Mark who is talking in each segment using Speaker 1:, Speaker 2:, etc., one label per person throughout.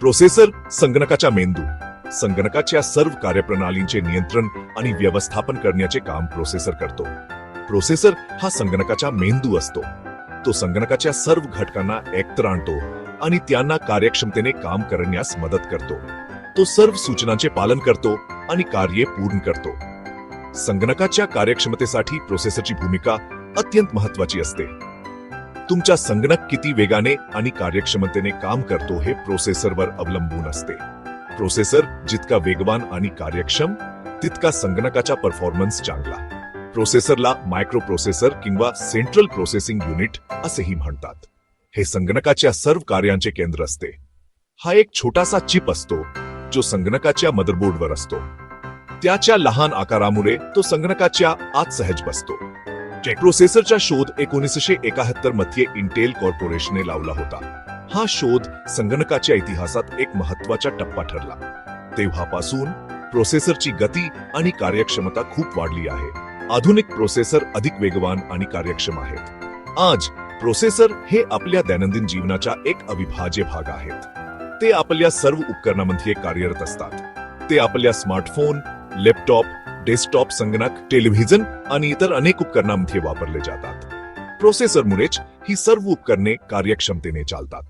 Speaker 1: Processor संगणकाच्या मेंदू. संगणकाच्या सर्व कार्यप्रणालींचे नियंत्रण आणि व्यवस्थापन करण्याचे काम प्रोसेसर करतो. प्रोसेसर हा संगणकाचा मेंदू असतो. तो संगणकाच्या सर्व घटकांना एकत्र आणतो आणि त्यांना कार्यक्षमतेने काम करण्यास मदत करतो. तो सर्व सूचनांचे पालन करतो आणि कार्ये पूर्ण करतो. संगणकाच्या कार्यक्षमतेसाठी प्रोसेसरची भूमिका अत्यंत महत्वाची असते. तुमचा संगणक किती वेगाने आणि कार्यक्षमतेने काम करतो हे प्रोसेसरवर अवलंबून असते. प्रोसेसर जितका वेगवान आणि कार्यक्षम तितका संगणकाचा परफॉर्मन्स चांगला. प्रोसेसरला मायक्रो प्रोसेसर किंवा सेंट्रल प्रोसेसिंग युनिट असेही म्हणतात. हे संगणकाच्या सर्व कार्यांचे केंद्र असते. हा एक छोटासा चिप असतो जो संगणकाच्या मदरबोर्डवर असतो. त्याच्या लहान आकारामुळे तो संगणकाच्या आत सहज बसतो. प्रोसेसरचा शोध एकोणीसशे एकाहत्तरमध्ये इंटेल कॉर्पोरेशनने लावला होता. हा शोध संगणकाच्या इतिहासात एक महत्त्वाचा टप्पा ठरला. तेव्हापासून प्रोसेसरची गती आणि कार्यक्षमता खूप वाढली आहे. आधुनिक प्रोसेसर अधिक वेगवान आणि कार्यक्षम आहेत. आज प्रोसेसर हे आपल्या दैनंदिन जीवनाचा एक अविभाज्य भाग आहेत. ते आपल्या सर्व उपकरणामध्ये कार्यरत असतात. ते आपल्या स्मार्टफोन लॅपटॉप डेस्कटॉप संगणक टेलिव्हिजन आणि इतर अनेक उपकरणांमध्ये वापरले जातात. प्रोसेसरमुळेच ही सर्व उपकरणे कार्यक्षमतेने चालतात.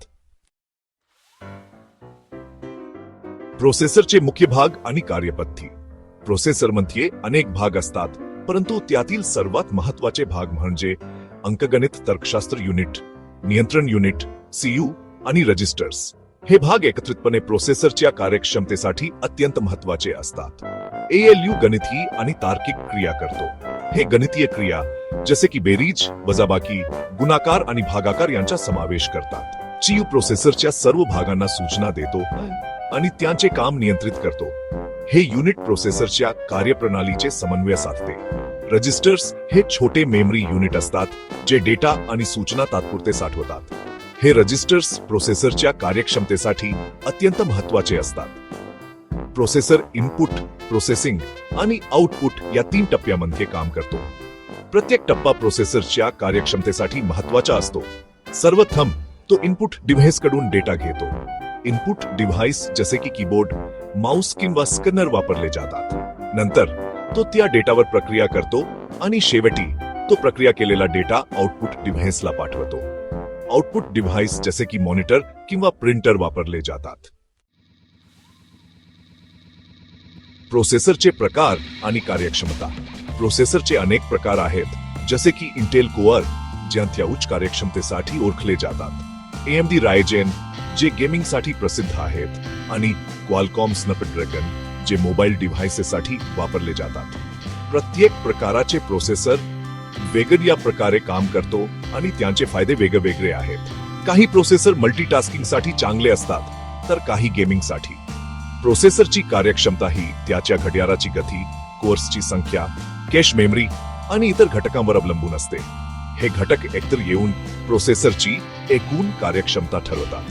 Speaker 1: प्रोसेसरचे मुख्य भाग आणि कार्यपद्धती. प्रोसेसरमध्ये अनेक भाग असतात परंतु त्यातील सर्वात महत्त्वाचे भाग म्हणजे अंकगणित तर्कशास्त्र युनिट नियंत्रण युनिट सीयू आणि रजिस्टर्स हे भाग एकत्रितपणे प्रोसेसरच्या कार्यक्षमतेसाठी अत्यंत महत्त्वाचे असतात. एएलयू गणिती आणि तार्किक क्रिया करतो. हे गणितीय क्रिया जसे की बेरीज वजाबाकी गुणाकार आणि भागाकार यांचा समावेश करतात. चियू प्रोसेसरच्या सर्व भागांना सूचना देतो आणि त्यांचे काम नियंत्रित करतो. हे युनिट प्रोसेसरच्या कार्यप्रणालीचे समन्वय साधते. रजिस्टर्स हे छोटे मेमरी युनिट असतात जे डेटा आणि सूचना तात्पुरते साठवतात. हे रजिस्टर्स प्रोसेसरच्या कार्यक्षमतेसाठी अत्यंत महत्त्वाचे असतात. प्रोसेसर इनपुट प्रोसेसिंग आणि आउटपुट या तीन टप्प्यामध्ये काम करतो. प्रत्येक टप्पा प्रोसेसरच्या कार्यक्षमतेसाठी महत्त्वाचा असतो. सर्वथम तो इनपुट डिव्हाइसकडून डेटा घेतो. इनपुट डिव्हाइस जसे की कीबोर्ड माउस किंवा स्कॅनर वापरले जातात. नंतर तो त्या डेटावर प्रक्रिया करतो आणि शेवटी तो प्रक्रिया केलेला डेटा आउटपुट डिव्हाइसला पाठवतो. आउटपुट डिव्हाइस जसे की मॉनिटर किंवा प्रिंटर वापरले जातात. प्रोसेसरचे प्रकार आणि कार्यक्षमता. प्रोसेसरचे अनेक प्रकार आहेत जसे की इंटेल कोअर ज्यांच्या उच्च कार्यक्षमतेसाठी ओळखले जातात. एएमडी रायजेन जे गेमिंगसाठी प्रसिद्ध आहेत आणि क्वालकॉम स्नपड्रॅगन जे मोबाईल डिव्हाइसेससाठी वापरले जातात. प्रत्येक प्रकाराचे प्रोसेसर वेगळ्या प्रकारे काम करतो आणि त्यांचे फायदे वेगवेगळे आहेत. काही प्रोसेसर मल्टीटास्किंगसाठी चांगले असतात तर काही गेमिंगसाठी प्रोसेसरची कार्यक्षमता ही त्याच्या घड्याळाची गती कोर्सची संख्या कॅश मेमरी आणि इतर घटकांवर अवलंबून असते. हे घटक एकतर येऊन प्रोसेसरची एकूण कार्यक्षमता ठरवतात.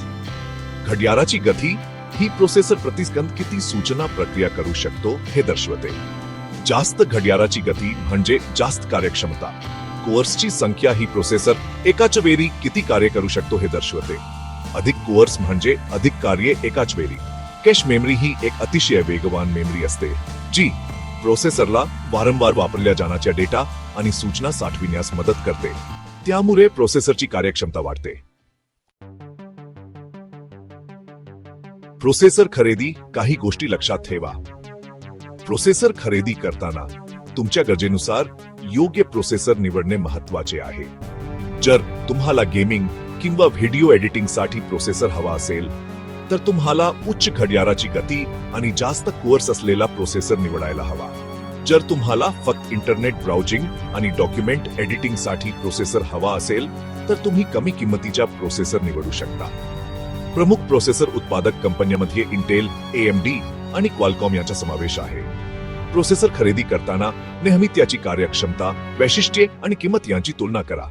Speaker 1: घड्याळाची गती ही प्रोसेसर प्रतिस्कंद किती सूचना प्रक्रिया करू शकतो हे दर्शवते. जास्त घड्याळाची गती म्हणजे जास्त कार्यक्षमता. कोअर्सची संख्या ही प्रोसेसर एकाच वेळी किती कार्य करू शकतो हे दर्शवते. अधिक कोअर्स म्हणजे अधिक कार्ये एकाच वेळी. कॅश मेमरी ही एक अतिशय वेगवान मेमरी असते जी प्रोसेसरला वारंवार वापरल्या जाण्याच्या डेटा आणि सूचना साठविण्यास मदत करते. त्यामुळे प्रोसेसरची कार्यक्षमता वाढते. प्रोसेसर खरेदी काही गोष्टी लक्षात ठेवा. प्रोसेसर खरेदी करताना तुमच्या गरजेनुसार योग्य प्रोसेसर निवडणे महत्त्वाचे आहे. जर तुम्हाला गेमिंग किंवा व्हिडिओ एडिटिंगसाठी प्रोसेसर हवा असेल तर तुम्हाला उच्च घड्याळाची गती आणि जास्त कोर्स असलेला प्रोसेसर निवडायला हवा. जर तुम्हाला फक्त इंटरनेट ब्राउजिंग आणि डॉक्युमेंट एडिटिंगसाठी प्रोसेसर हवा असेल तर तुम्ही कमी किंमतीच्या प्रोसेसर निवडू शकता. प्रमुख प्रोसेसर उत्पादक कंपन्यांमध्ये इंटेल एएमडी आणि क्वालकॉम यांचा समावेश आहे. प्रोसेसर खरेदी करताना नेहमी त्याची कार्यक्षमता वैशिष्ट्ये आणि किंमत यांची तुलना करा.